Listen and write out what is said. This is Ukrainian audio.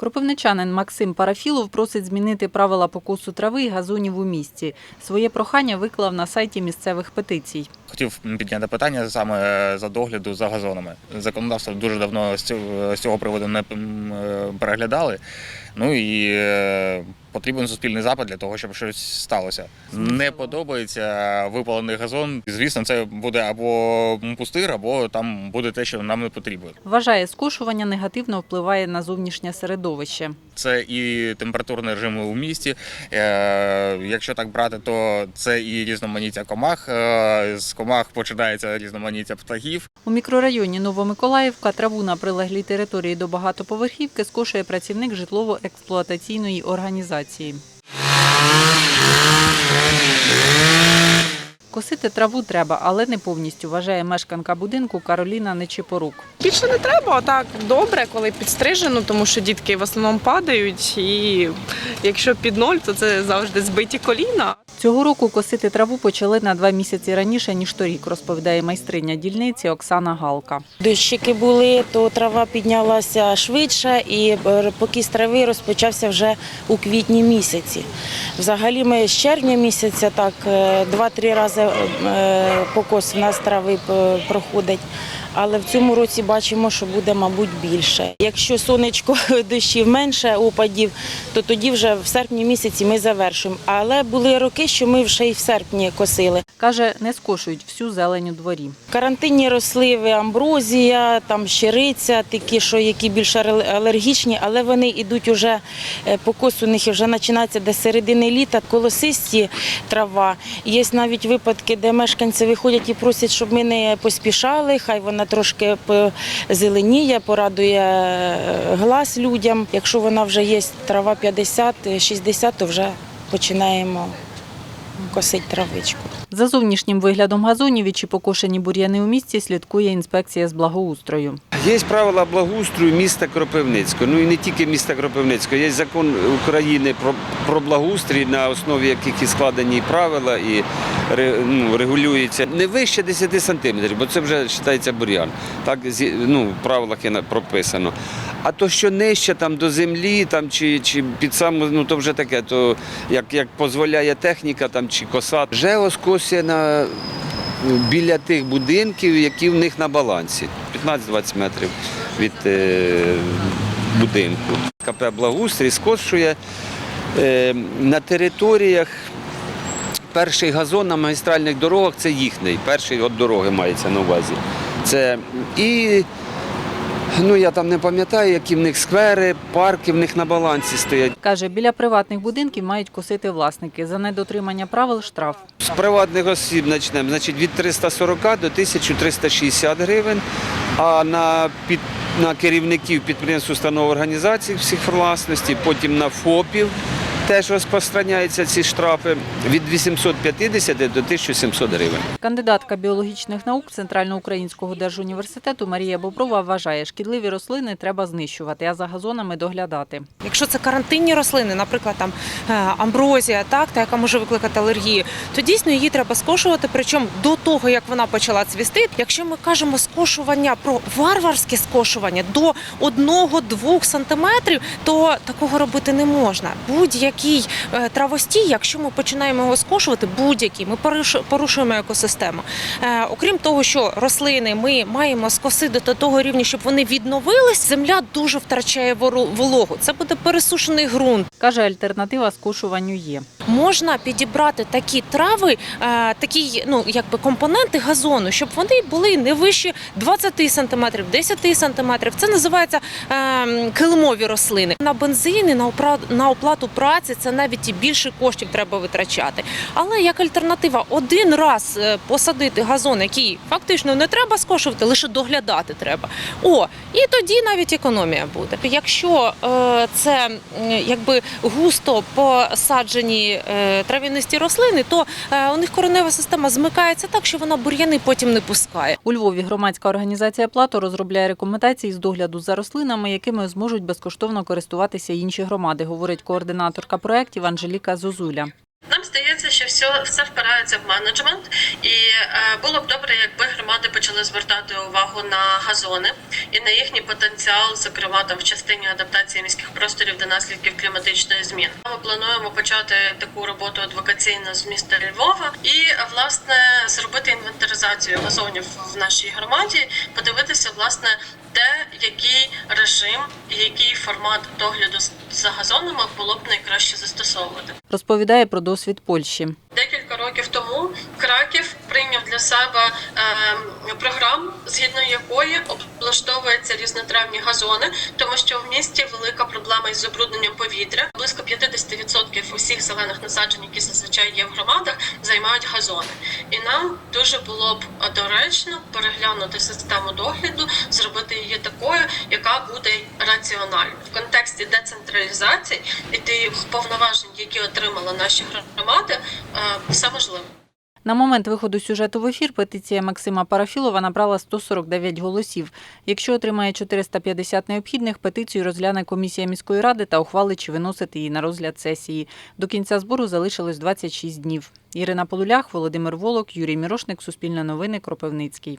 Кропивничанин Максим Парафілов просить змінити правила покосу трави і газонів у місті. Своє прохання виклав на сайті місцевих петицій. Хотів підняти питання саме за догляду за газонами. Законодавство дуже давно з цього, приводу не е, переглядали. Ну і е, потрібен суспільний запит для того, щоб щось сталося. Не подобається випалений газон. Звісно, це буде або пустир, або там буде те, що нам не потрібно. Вважає, скошування негативно впливає на зовнішнє середовище. Це і температурний режим у місті. Е, Якщо так брати, то це і різноманіття комах. Е, З комах починається різноманіття птахів. У мікрорайоні Новомиколаївка траву на прилеглій території до багатоповерхівки скошує працівник житлово-експлуатаційної організації. організації. Косити траву треба, але не повністю, вважає мешканка будинку Кароліна Нечипорук. Більше не треба, а так добре, коли підстрижено, тому що дітки в основному падають, і якщо під ноль, то це завжди збиті коліна. Цього року косити траву почали на два місяці раніше, ніж торік, розповідає майстриня дільниці Оксана Галка. Дощики були, то трава піднялася швидше, і е, покіс трави розпочався вже у квітні місяці. Взагалі ми з червня місяця так е, два-три рази е, покос в нас трави е, проходить. Але в цьому році бачимо, що буде, мабуть, більше. Якщо сонечко дощів менше опадів, то тоді вже в серпні місяці ми завершимо. Але були роки, що ми вже і в серпні косили. Каже, не скошують всю зелень у дворі. Карантинні розсливи, амброзія, там щириця, такі, що які більш алергічні, але вони йдуть уже е, покос у них вже починається до середини літа. Колосисті трава. Є навіть випадки, де мешканці виходять і просять, щоб ми не поспішали. Хай вона трошки зеленіє, порадує е, глаз людям. Якщо вона вже є трава 50-60, то вже починаємо косити травичку. За зовнішнім виглядом газонів і чи покошені бур'яни у місті слідкує інспекція з благоустрою. Є правила благоустрою міста Кропивницького. Ну і не тільки міста Кропивницького. Є закон України про, про благоустрій, на основі яких і складені правила і ну, регулюється не вище 10 сантиметрів, бо це вже вважається бур'ян. Так ну, в правилах є прописано. А то, що нижче там до землі, там чи, чи під саму, ну то вже таке, то як, як дозволяє техніка там чи коса. Вже оскосія на біля тих будинків, які в них на балансі. 15-20 метрів від е, будинку. КП Благоустрій скошує е, на територіях. Перший газон на магістральних дорогах це їхній. Перший от дороги мається на увазі. Це і ну я там не пам'ятаю, які в них сквери, парки в них на балансі стоять. Каже, біля приватних будинків мають косити власники. За недотримання правил штраф. З приватних осіб почнемо, значить від 340 до 1360 гривень, а на, під, на керівників підприємств, установ організацій всіх власності, потім на ФОПів теж розпространяються ці штрафи від 850 до 1700 гривень. Кандидатка біологічних наук Центральноукраїнського держуніверситету Марія Боброва вважає, шкідливі рослини треба знищувати, а за газонами доглядати. Якщо це карантинні рослини, наприклад, там е, амброзія, так та яка може викликати алергію, то дійсно її треба скошувати. Причому до того як вона почала цвісти. Якщо ми кажемо скошування про варварське скошування до 1-2 сантиметрів, то такого робити не можна. Будь-який е, травостій, якщо ми починаємо його скошувати, будь-який, ми порушу- порушуємо екосистему. Е, Окрім того, що рослини ми маємо скосити до того рівня, щоб вони відновились, земля дуже втрачає вологу. Це буде пересушений ґрунт. Каже, альтернатива скошуванню є. Можна підібрати такі трави, е, такі ну якби компоненти газону, щоб вони були не вищі 20 сантиметрів, 10 сантиметрів. Це називається е, килимові рослини. На бензини, на на оплату праці це навіть і більше коштів треба витрачати. Але як альтернатива, один раз е, посадити газон, який фактично не треба скошувати, лише доглядати треба. О, і тоді навіть економія буде. Якщо е, це якби густо посаджені е, трав'янисті рослини, то е, у них коренева система змикається так, що вона бур'яни потім не пускає. У Львові громадська організація Плато розробляє рекомендації з догляду за рослинами, якими зможуть безкоштовно користуватися інші громади, говорить координаторка проєктів Анжеліка Зозуля. Нам здається, що все, все впирається в менеджмент, і е, було б добре, якби громади почали звертати увагу на газони і на їхній потенціал, зокрема там в частині адаптації міських просторів до наслідків кліматичної зміни. Ми плануємо почати таку роботу адвокаційну з міста Львова і власне зробити інвентаризацію газонів в нашій громаді, подивитися власне. Де який режим і який формат догляду за газонами було б найкраще застосовувати? Розповідає про досвід Польщі. Декілька років тому Краків себе е, програму, згідно якої облаштовуються різнотравні газони, тому що в місті велика проблема із забрудненням повітря. Близько 50% усіх зелених насаджень, які зазвичай є в громадах, займають газони. І нам дуже було б доречно переглянути систему догляду, зробити її такою, яка буде раціональною в контексті децентралізації і тих повноважень, які отримали наші громади, е, все можливо. На момент виходу сюжету в ефір петиція Максима Парафілова набрала 149 голосів. Якщо отримає 450 необхідних, петицію розгляне комісія міської ради та ухвалить, чи виносити її на розгляд сесії. До кінця збору залишилось 26 днів. Ірина Полулях, Володимир Волок, Юрій Мірошник, Суспільне новини, Кропивницький.